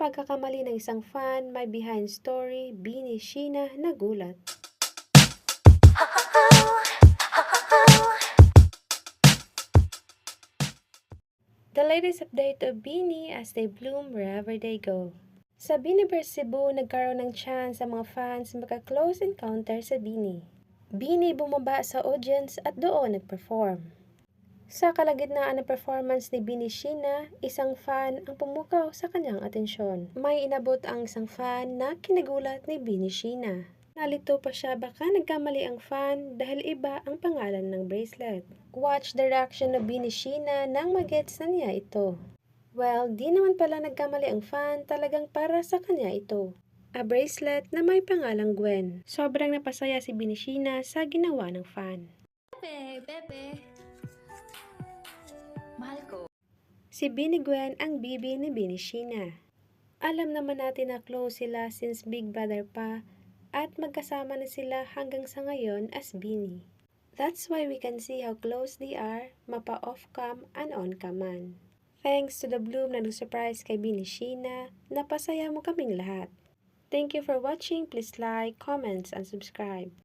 Pagkakamali ng isang fan, may behind story, Bini Sheena nagulat. The latest update of Bini as they bloom wherever they go. Sa Biniverse Cebu, nagkaroon ng chance sa mga fans maka-close encounter sa Bini. Bini bumaba sa audience at doon nag-perform. Sa kalagitnaan ng performance ni Bini Sheena, isang fan ang pumukaw sa kanyang atensyon. May inabot ang isang fan na kinagulat ni Bini Sheena. Nalito pa siya baka nagkamali ang fan dahil iba ang pangalan ng bracelet. Watch the reaction of Bini Sheena nang magets na niya ito. Well, di naman pala nagkamali ang fan, talagang para sa kanya ito. A bracelet na may pangalang Gwen. Sobrang napasaya si Bini Sheena sa ginawa ng fan. Pepe, Pepe. Si Bini Gwen ang bibi ni Bini Sheena. Alam naman natin na close sila since Big Brother pa at magkasama na sila hanggang sa ngayon as Bini. That's why we can see how close they are, mapa off-cam and on-cam man. Thanks to the Bloom na nag-surprise kay Bini Sheena, napasaya mo kaming lahat. Thank you for watching. Please like, comments, and subscribe.